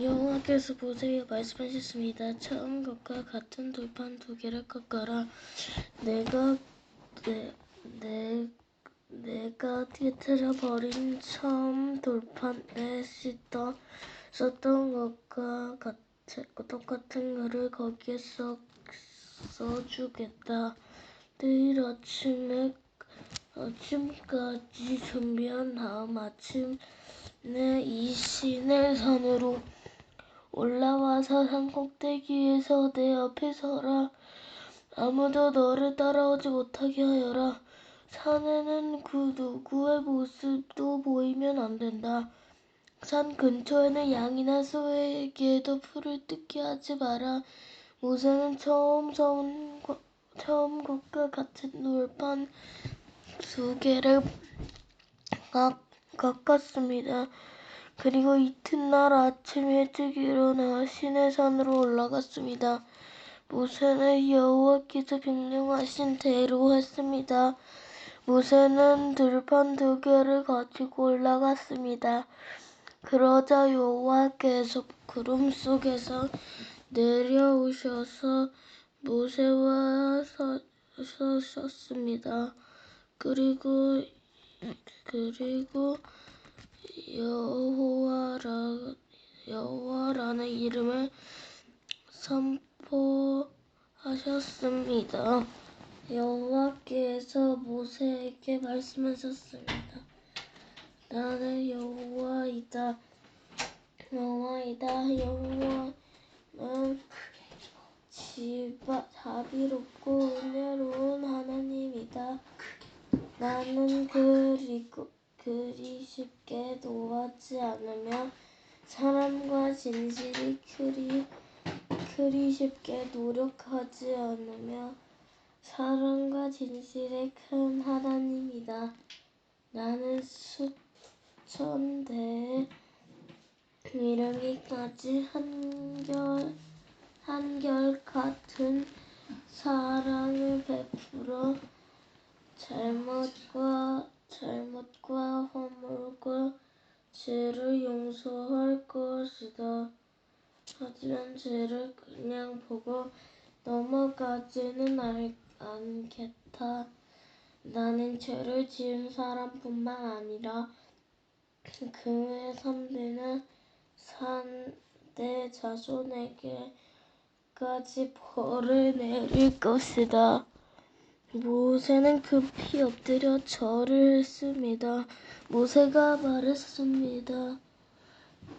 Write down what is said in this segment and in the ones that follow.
여호와께서 모세에게 말씀하셨습니다. 처음 것과 같은 돌판 두 개를 깎아라. 내가 내, 내, 내가 깨뜨려 버린 처음 돌판에 씻던 썼던 것과 같은 똑같은 것을 거기에 써, 써주겠다. 내일 아침에 아침까지 준비한 다음 아침에 이 시내 산으로 올라와서 산 꼭대기에서 내 앞에 서라. 아무도 너를 따라오지 못하게 하여라. 산에는 그 누구의 모습도 보이면 안 된다. 산 근처에는 양이나 소에게도 풀을 뜯게 하지 마라. 모세는 처음 선 처음 것과 같은 돌판 두 개를 깎, 깎았습니다. 그리고 이튿날 아침 일찍 일어나 시내산으로 올라갔습니다. 모세는 여호와께서 명령하신 대로 했습니다. 모세는 들판 두 개를 가지고 올라갔습니다. 그러자 여호와께서 구름 속에서 내려오셔서 모세와 서셨습니다. 그리고 그리고 여호와라 여호와라는 이름을 선포하셨습니다. 여호와께서 모세에게 말씀하셨습니다. 나는 여호와이다. 여호와이다. 여호와는 지바, 자비롭고 은혜로운 하나님이다. 나는 그리고 그리 쉽게 노하지 않으며 사람과 진실이 그리 그리 쉽게 노력하지 않으며 사랑과 진실의 큰 하나님이다. 나는 수천 대의 이르기까지 한결 한결 같은 사랑을 베풀어 잘못과 잘못과 허물과 죄를 용서할 것이다. 하지만 죄를 그냥 보고 넘어가지는 않겠다. 나는 죄를 지은 사람뿐만 아니라 그의 선대는 산대 자손에게까지 벌을 내릴 것이다. 모세는 급히 엎드려 절을 했습니다. 모세가 말했습니다.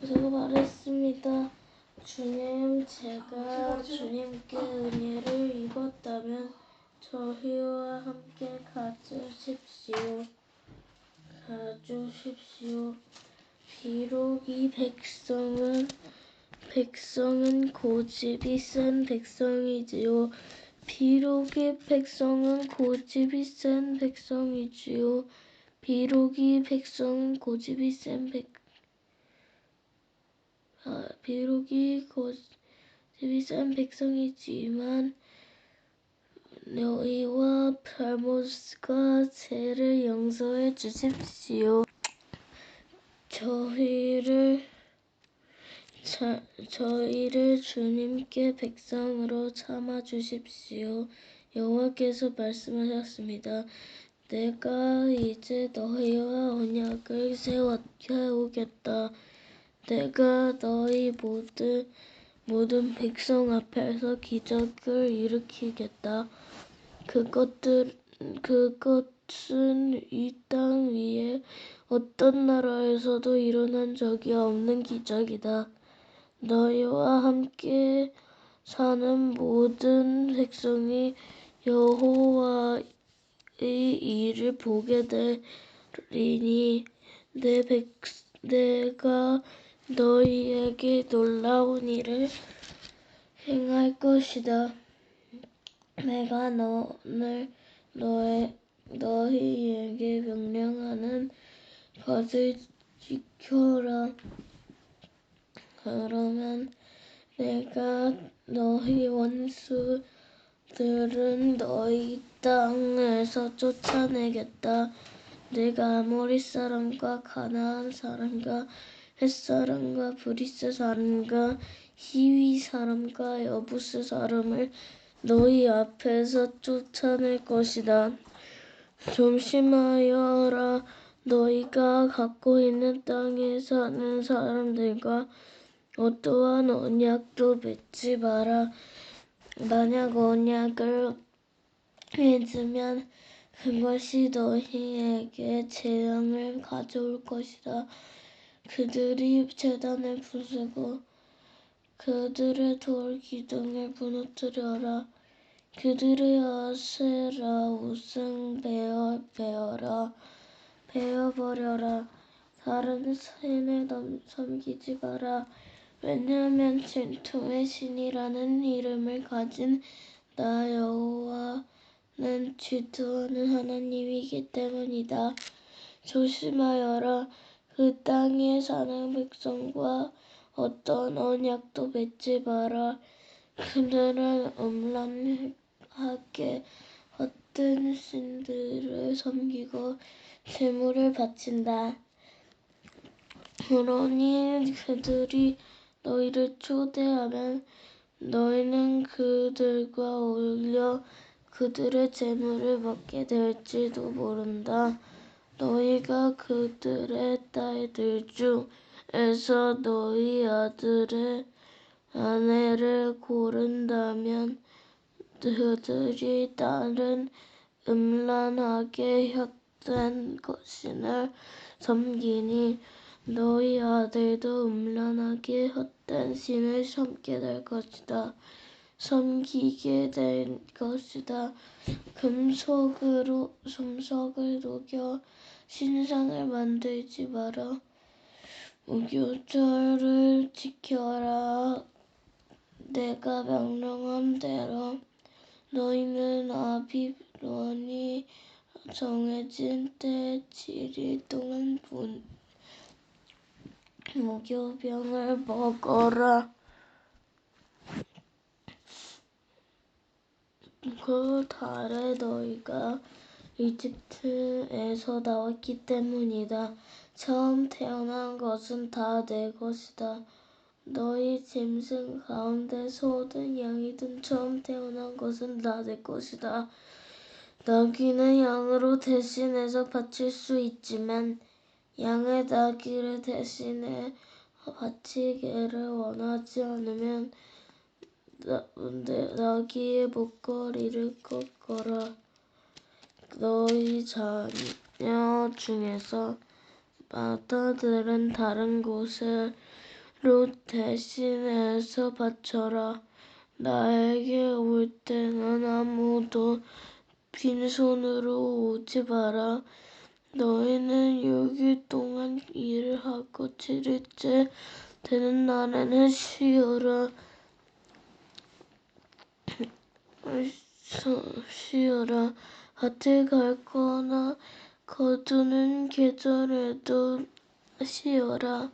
모세가 말했습니다. 주님, 제가 주님께 은혜를 입었다면 저희와 함께 가주십시오. 가주십시오. 비록 이 백성은 백성은 고집이 센 백성이지요. 비록 이 백성은 고집이 센 백성이지요. 비록 이 백성은 고집이 센 백, 아, 비록 이 고집이 센 백성이지만 너희와 잘못과 죄를 용서해 주십시오. 저희를 자, 저희를 주님께 백성으로 삼아 주십시오. 여호와께서 말씀하셨습니다. 내가 이제 너희와 언약을 세우겠다. 내가 너희 모든 모든 백성 앞에서 기적을 일으키겠다. 그것들 그것은 이 땅 위에 어떤 나라에서도 일어난 적이 없는 기적이다. 너희와 함께 사는 모든 백성이 여호와의 일을 보게 되리니 내 백, 내가 너희에게 놀라운 일을 행할 것이다. 내가 너를 너의 너희에게 명령하는 것을 지켜라. 그러면 내가 너희 원수들은 너희 땅에서 쫓아내겠다. 내가 아모리 사람과 가나안 사람과 햇사람과 브리스 사람과 히위 사람과 여부스 사람을 너희 앞에서 쫓아낼 것이다. 조심하여라 너희가 갖고 있는 땅에 사는 사람들과 어떠한 언약도 맺지 마라. 만약 언약을 맺으면 그것이 너희에게 재앙을 가져올 것이다. 그들이 재단을 부수고 그들의 돌 기둥을 무너뜨려라. 그들의 아세라 우상 베어 베어라 베어 버려라. 다른 신을 섬기지 마라. 왜냐하면 진토의 신이라는 이름을 가진 나 여호와는 질투하는 하나님이기 때문이다. 조심하여라. 그 땅에 사는 백성과 어떤 언약도 맺지 마라. 그들은 음란하게 헛된 신들을 섬기고 재물을 바친다. 그러니 그들이 너희를 초대하면 너희는 그들과 어울려 그들의 재물을 먹게 될지도 모른다. 너희가 그들의 딸들 중에서 너희 아들의 아내를 고른다면 그들이 다른 음란하게 헛된 것신을 섬기니 너희 아들도 음란하게 헛된 신을 섬게 될 것이다. 섬기게 될 것이다. 금속으로 금속을 녹여 신상을 만들지 마라. 무교절을 지켜라. 내가 명령한 대로 너희는 아비론이 정해진 때 7일 동안 분 무교병을 먹어라. 그 달에 너희가 이집트에서 나왔기 때문이다. 처음 태어난 것은 다 내 것이다. 너희 짐승 가운데 소든 양이든 처음 태어난 것은 다 내 것이다. 나귀는 양으로 대신해서 바칠 수 있지만 양의 나귀를 대신해 바치기를 원하지 않으면 나귀의 목걸이를 꺾어라. 너희 자녀 중에서 마다들은 다른 곳으로 대신해서 바쳐라. 나에게 올 때는 아무도 빈손으로 오지 마라. 너희는 6일 동안 일을 하고 7일째 되는 날에는 쉬어라. 쉬어라. 밭에 갈거나 거두는 계절에도 쉬어라.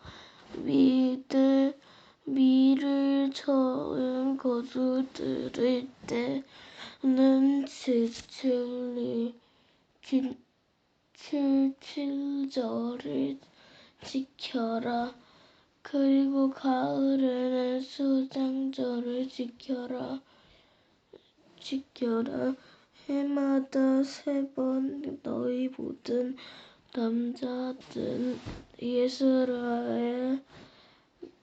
미들 미를 저은 거두들을 때는 지칠리 칠칠절을 지켜라. 그리고 가을에는 수장절을 지켜라. 지켜라. 해마다 세 번 너희 모든 남자든 이스라엘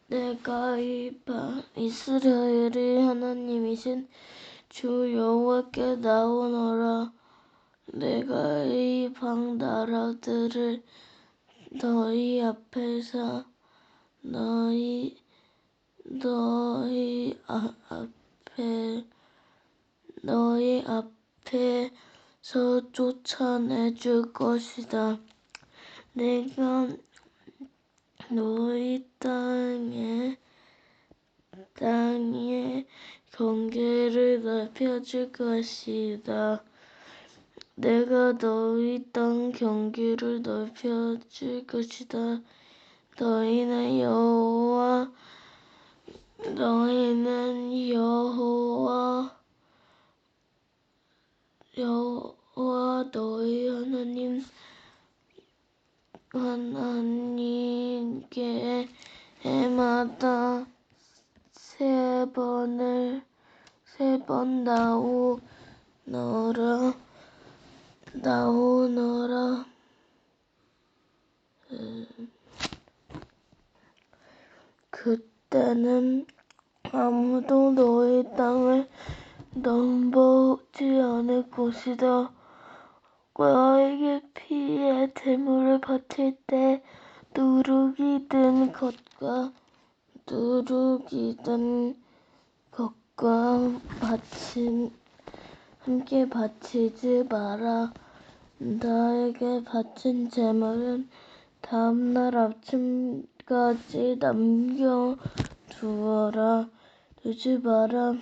내가 이바 이스라엘의 하나님이신 주 여호와께 나오너라. 내가 이 방 나라들을 너희 앞에서 너희 너희 아, 앞에 너희 앞에서 쫓아내 줄 것이다. 내가 너희 땅에 땅에 경계를 넓혀줄 것이다. 내가 너희 땅 경계를 넓혀 줄 것이다. 너희는 여호와 너희는 여호와 여호와 너희 하나님 하나님께 해마다 세 번을 세 번 나오 너라 나오너라 음, 그때는 아무도 너의 땅을 넘보지 않을 것이다. 너에게 피의 제물을 바칠 때 누룩이 든 것과 누룩이 든 것과 바친 함께 바치지 마라. 나에게 바친 제물은 다음날 아침까지 남겨 두어라. 두지 마라.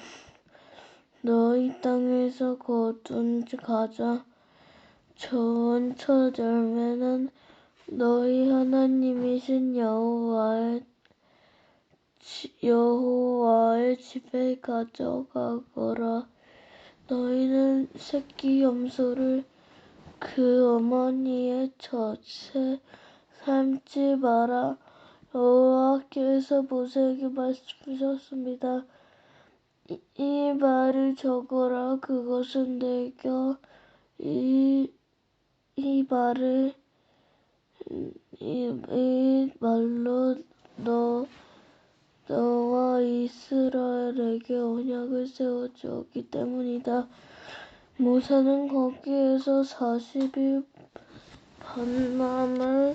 너희 땅에서 거둔 가자. 좋은 처절매는 너희 하나님이신 여호와의 여호와의 집에 가져가거라. 너희는 새끼 염소를 그 어머니의 젖에 삶지 마라. 여호와께서 모세에게 말씀하셨습니다. 이, 이 말을 적어라. 그것은 내가 이, 이 말을 이, 이 말로 너 너와 이스라엘에게 언약을 세워주었기 때문이다. 모세는 거기에서 40일 밤낮을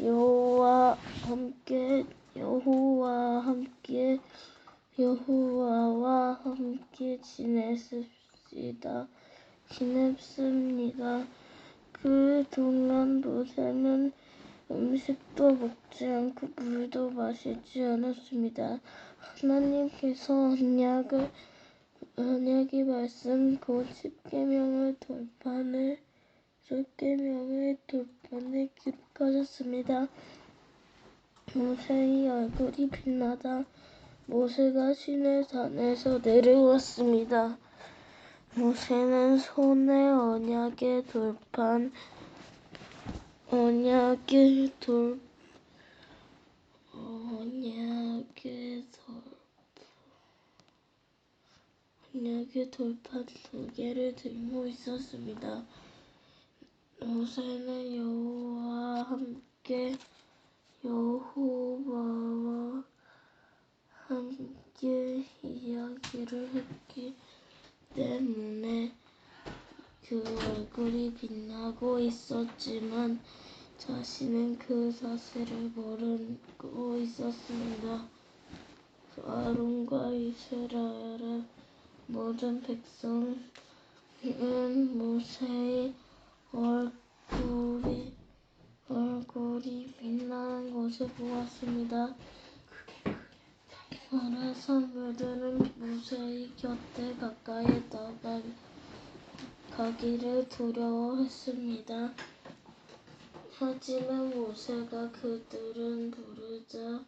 여호와 함께 여호와 함께 여호와와 함께 지냈습니다. 지냈습니다. 그 동안 모세는 음식도 먹지 않고 물도 마시지 않았습니다. 하나님께서 언약을 언약의 말씀 곧 십계명의 돌판을 십계명의 돌판에 기록하셨습니다. 모세의 얼굴이 빛나다 모세가 신의 산에서 내려왔습니다. 모세는 손에 언약의 돌판 언약의 돌 언약의 돌 언약의 돌판 두 개를 들고 있었습니다. 모세는 여호와와 함께 여호와와 함께 이야기를 했기 때문에 그 얼굴이 빛나고 있었지만 자신은 그 사실을 모르고 있었습니다. 아론과 이스라엘의 모든 백성은 모세의 얼굴이 얼굴이 빛나는 것을 보았습니다. 그래서 그들은 모세의 곁에 가까이 다 가가기를 두려워했습니다. 하지만 모세가 그들을 부르자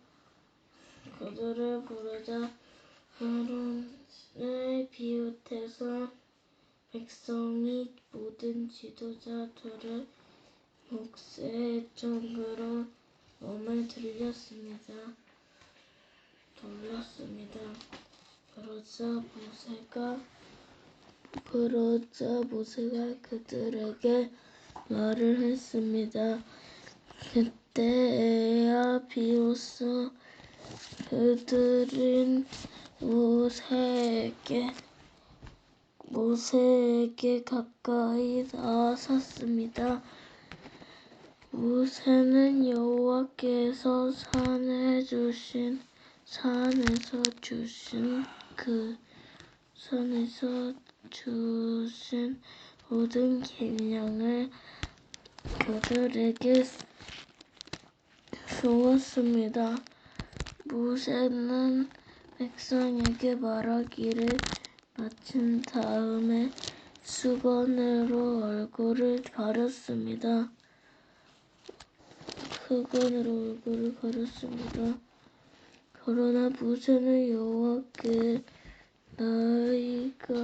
그들을 부르자 아론을 비롯해서 백성이 모든 지도자들을 목세 쪽으로 몸을 들렸습니다. 돌렸습니다. 그러자 모세가 그러자 모세가 그들에게 말을 했습니다. 그때야 비로소 그들은 모세에게 모세에게 가까이 나섰습니다. 모세는 여호와께서 산에 주신 산에서 주신 그 산에서 주신 모든 계명을 그들에게 주었습니다. 모세는 백성에게 말하기를 마친 다음에 수건으로 얼굴을 가렸습니다. 수건으로 얼굴을 가렸습니다. 그러나 모세는 여호와께 나이가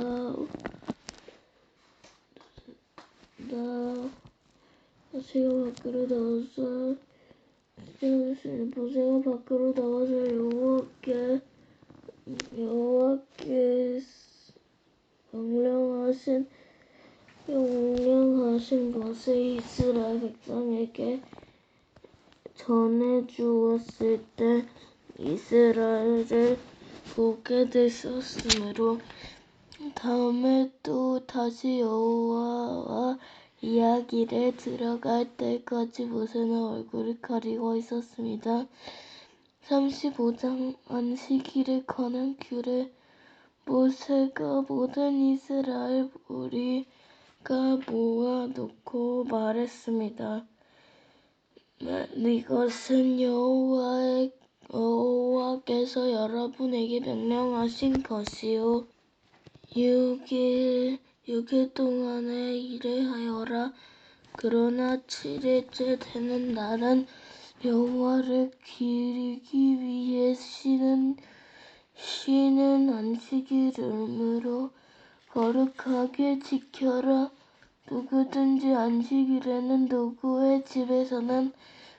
나 모세가 밖으로 나와서 모세가 밖으로 나와서 여호와께 여호와께 명령하신 명령하신 것을 이스라엘 백성에게 전해 주었을 때 이스라엘을 보게 되었으므로 다음에 또 다시 여호와와 이야기를 들어갈 때까지 모세는 얼굴을 가리고 있었습니다. 35장 안식일에 관한 규례 모세가 모든 이스라엘 무리가 모아놓고 말했습니다. 이것은 여호와의 여호와께서 여러분에게 명령하신 것이요 6일 6일 동안의 일을 하여라 그러나 7일째 되는 날은 여호와를 기리기 위해 쉬는 쉬는 안식일이므로 거룩하게 지켜라. 누구든지 안식일에는 누구의 집에서는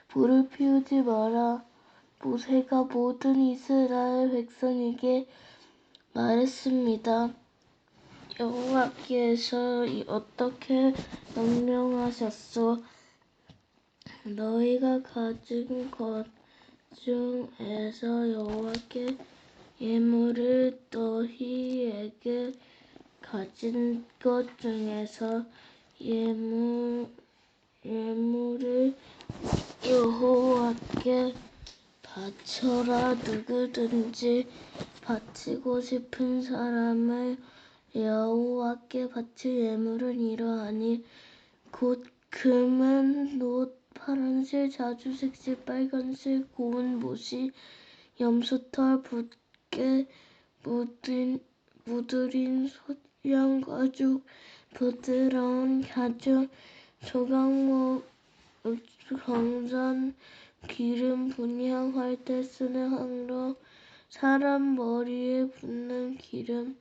불을 피우지 마라. 모세가 모든 이스라엘 백성에게 말했습니다. 여호와께서 어떻게 명령하셨소? 너희가 가진 것 중에서 여호와께 예물을 너희에게 가진 것 중에서 예물 예물을 여호와께 바쳐라. 누구든지 바치고 싶은 사람을 여호와께 바칠 예물은 이러하니 곧 금은 옷 파란색 자주색색 빨간색 고운 못이 염소털 붓게 묻은 무드린 소양 가죽 부드러운 가죽 조각목 광산 기름 분향할 때 쓰는 항로 사람 머리에 붓는 기름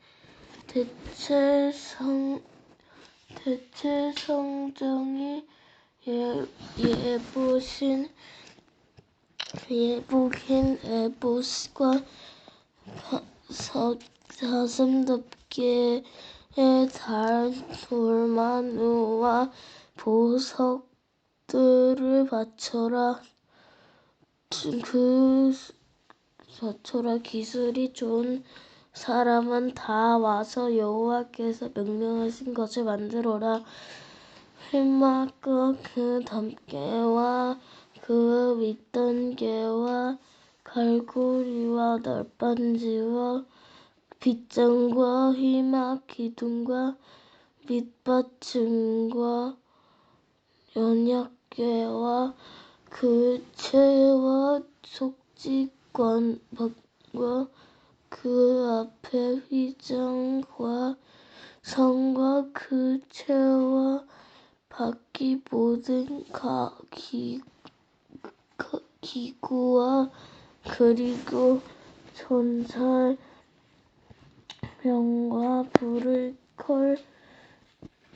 대체 성 대체 성정이 예, 예보신 예복인 에봇과 가슴 덮개에 달 돌마누와 보석들을 바쳐라. 그 바쳐라 기술이 좋은 사람은 다 와서 여호와께서 명령하신 것을 만들어라. 휘막과 그 덮개와 그 윗단개와 갈고리와 널빤지와 빗장과 휘막 기둥과 밑받침과 연약계와 그 채와 속직관과 그 앞에 휘장과 성과 그 채와 바퀴 모든 가, 기, 기구와 그리고 전살 병과 불을 컬,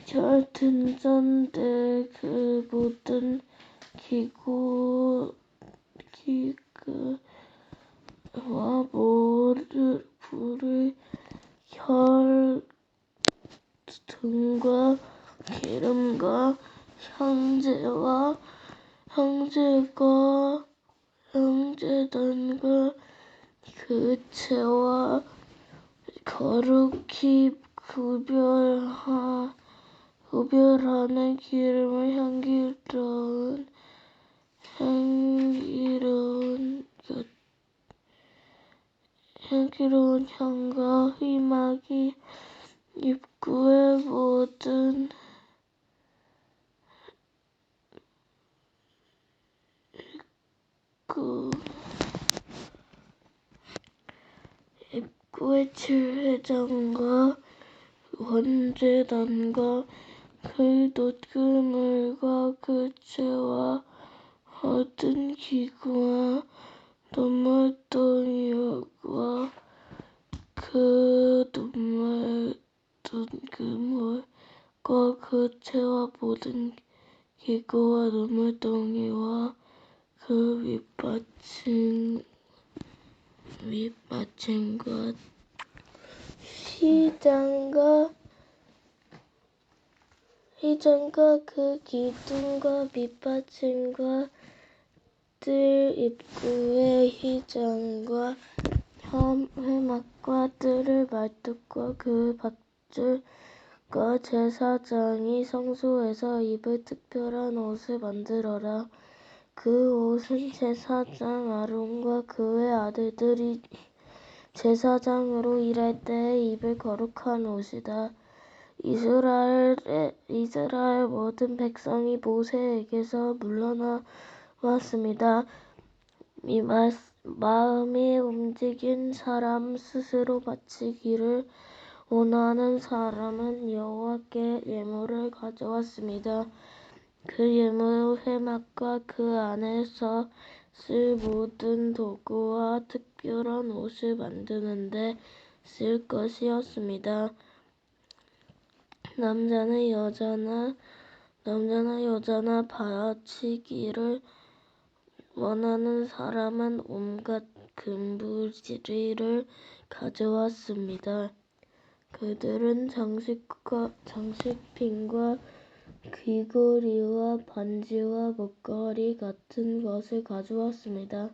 절 등잔대 그 모든 기구 기구와 모를 불을 혈 등과 기름과 형제와 형제가 형제단과 그 채와 거룩히 구별하 구별하는 기름을 향기로운 향기로운 향기로운 향과 휘막이 입구의 모든 입구 입구의 칠회장과 원제단과 그 놋그물과 그 채와 얻은 기구와 눈물동이와 그 눈물 그물과 그 채와 모든 기구와 눈물덩이와 그 윗받침, 윗받침과 휘장과 휘장과 그 기둥과 밑받침과 뜰 입구의 휘장과 회막과 뜰을 말뚝과 그 밧줄과 제사장이 성소에서 입을 특별한 옷을 만들어라. 그 옷은 제사장 아론과 그의 아들들이 제사장으로 일할 때에 입을 거룩한 옷이다. 이스라엘 이스라엘 모든 백성이 모세에게서 물러나 왔습니다. 이 마음이 움직인 사람 스스로 바치기를 원하는 사람은 여호와께 예물을 가져왔습니다. 그 예물은 회막과 그 안에서 쓸 모든 도구와 특별한 옷을 만드는데 쓸 것이었습니다. 남자나 여자나 남자나 여자나 바치기를 원하는 사람은 온갖 금부지를 가져왔습니다. 그들은 장식과 장식品과 귀걸이와 반지와 목걸이 같은 것을 가져왔습니다.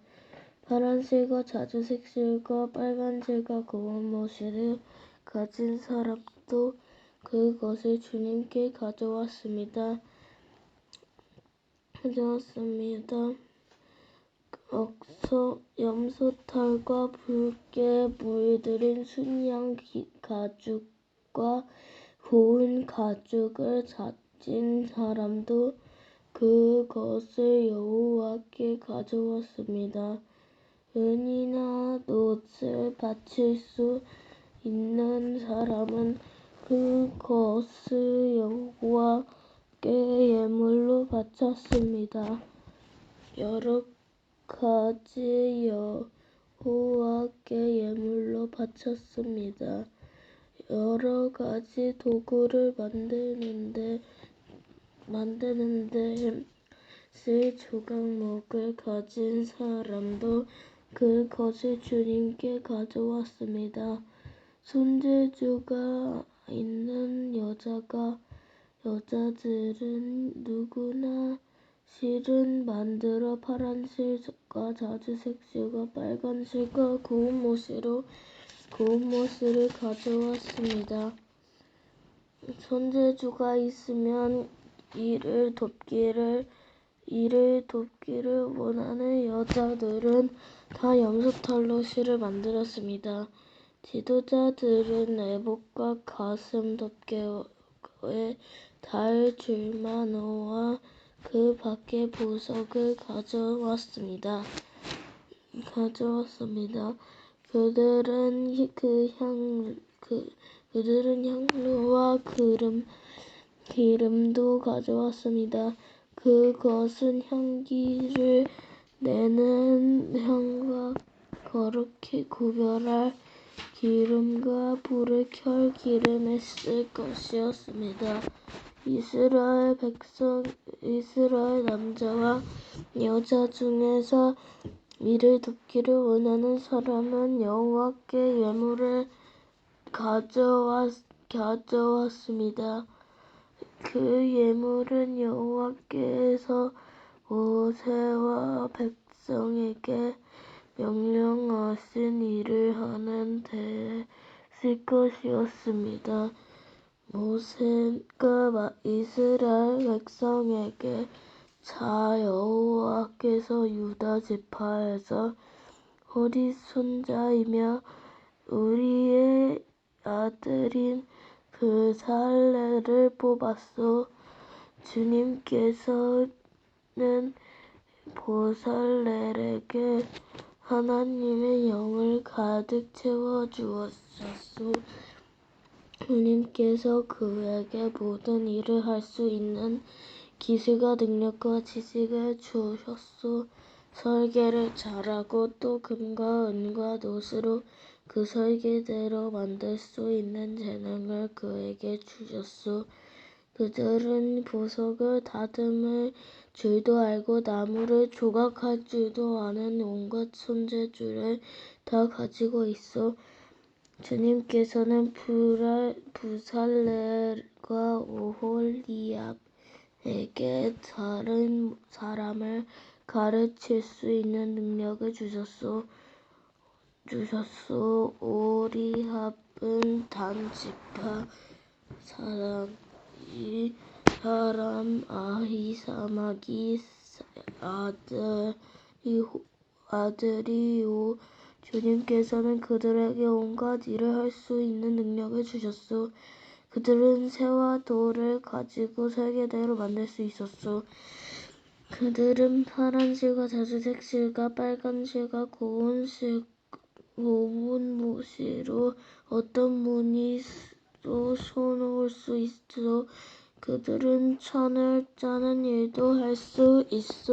파란 실과 자주색 실과 빨간 실과 고운 모실을 가진 사람도 그것을 주님께 가져왔습니다. 가져왔습니다. 억서 염소털과 붉게 물들인 순양 가죽과 고운 가죽을 가진 사람도 그것을 여호와께 가져왔습니다. 은이나 놋을 바칠 수 있는 사람은 그것을 여호와께 예물로 바쳤습니다. 여러 가지 여호와께 예물로 바쳤습니다. 여러 가지 도구를 만드는데 만드는데 쓸 조각목을 가진 사람도 그것을 주님께 가져왔습니다. 손재주가 있는 여자가 여자들은 누구나 실은 만들어 파란 실과 자주색 실과 빨간 실과 고운 모시로 고운 모시를 가져왔습니다. 손재주가 있으면 이를 돕기를 이를 돕기를 원하는 여자들은 다 염소털로 실을 만들었습니다. 지도자들은 내복과 가슴 덮개에 달 줄마노와 그 밖에 보석을 가져왔습니다. 가져왔습니다. 그들은 그 향, 그, 그들은 향료와 기름, 기름도 가져왔습니다. 그것은 향기를 내는 향과 거룩히 구별할 기름과 불을 켤 기름에 쓸 것이었습니다. 이스라엘 백성, 이스라엘 남자와 여자 중에서 이를 돕기를 원하는 사람은 여호와께 예물을 가져왔, 가져왔습니다. 그 예물은 여호와께서 모세와 백성에게 명령하신 일을 하는 쓸 것이었습니다. 모세가 이스라엘 백성에게 자 여호와께서 유다 지파에서 우리 손자이며 우리의 아들인 그 살레를 뽑았소. 주님께서는 보살렐에게 하나님의 영을 가득 채워 주었소. 주님께서 그에게 모든 일을 할 수 있는 기술과 능력과 지식을 주셨소. 설계를 잘하고 또 금과 은과 놋으로 그 설계대로 만들 수 있는 재능을 그에게 주셨소. 그들은 보석을 다듬을 줄도 알고 나무를 조각할 줄도 아는 온갖 손재주를 다 가지고 있어. 주님께서는 부라, 부살렐과 오홀리압에게 다른 사람을 가르칠 수 있는 능력을 주셨소. 주셨소. 오리합은 단지파 사람이 사람 아히사막이 아들이 아들이요 주님께서는 그들에게 온갖 일을 할 수 있는 능력을 주셨소. 그들은 새와 돌을 가지고 설계대로 만들 수 있었소. 그들은 파란 실과 자주색 실과 빨간 실과 고운 실, 고운 모시로 어떤 무늬도 손놓을 수 있어. 그들은 천을 짜는 일도 할 수 있어.